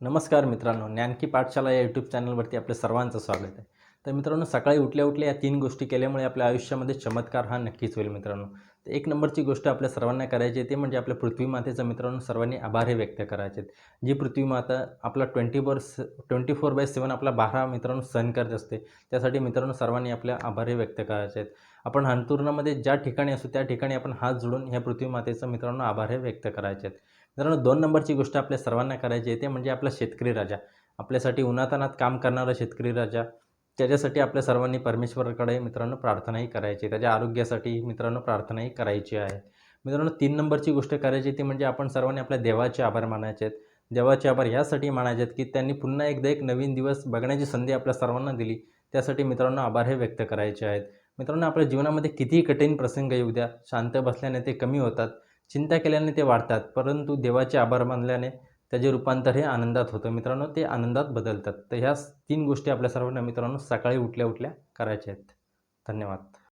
नमस्कार मित्रांनो ज्ञानकी पाठशाला या यूट्यूब चॅनलवरती आपल्या सर्वांचं स्वागत आहे. तर मित्रांनो सकाळी उठल्या उठल्या या तीन गोष्टी केल्यामुळे आपल्या आयुष्यामध्ये चमत्कार हा नक्कीच होईल मित्रांनो. तर एक नंबरची गोष्ट आपल्या सर्वांना करायची आहे ते म्हणजे आपल्या पृथ्वी मातेचं मित्रांनो सर्वांनी आभार हे व्यक्त करायचे आहेत. जी पृथ्वी माता आपला ट्वेंटी फोर स ट्वेंटी फोर बाय सेवन आपला बारा मित्रांनो सहन करत असते त्यासाठी मित्रांनो सर्वांनी आपल्या आभार हे व्यक्त करायचे आहेत. आपण अंतुरणामध्ये ज्या ठिकाणी असू त्या ठिकाणी आपण हात जोडून ह्या पृथ्वी मातेचं मित्रांनो आभार हे व्यक्त करायचे आहेत. मित्रांनो दोन नंबरची गोष्ट आपल्या सर्वांना करायची आहे ते म्हणजे आपला शेतकरी राजा. आपल्यासाठी उन्हातानात काम करणारा शेतकरी राजा. त्याच्यासाठी आपल्या सर्वांनी परमेश्वराकडे मित्रांनो प्रार्थनाही करायची त्याच्या आरोग्यासाठी मित्रांनो प्रार्थनाही करायची आहे. मित्रांनो तीन नंबरची गोष्ट करायची ती म्हणजे आपण सर्वांनी आपल्या देवाचे आभार मानायचे आहेत देवाचे आभार ह्यासाठी मानायचे आहेत की त्यांनी पुन्हा एकदा एक नवीन दिवस बघण्याची संधी आपल्या सर्वांना दिली. त्यासाठी मित्रांनो आभार हे व्यक्त करायचे आहेत. मित्रांनो आपल्या जीवनामध्ये कितीही कठीण प्रसंग येऊ द्या शांत बसल्याने ते कमी होतात चिंता केल्याने ते वाढतात परंतु देवाचे आभार मानल्याने त्याचे रूपांतर हे आनंदात होतं. मित्रांनो ते आनंदात बदलतात. तर ह्या तीन गोष्टी आपल्या सर्वांना मित्रांनो सकाळी उठल्या उठल्या करायच्या आहेत. धन्यवाद.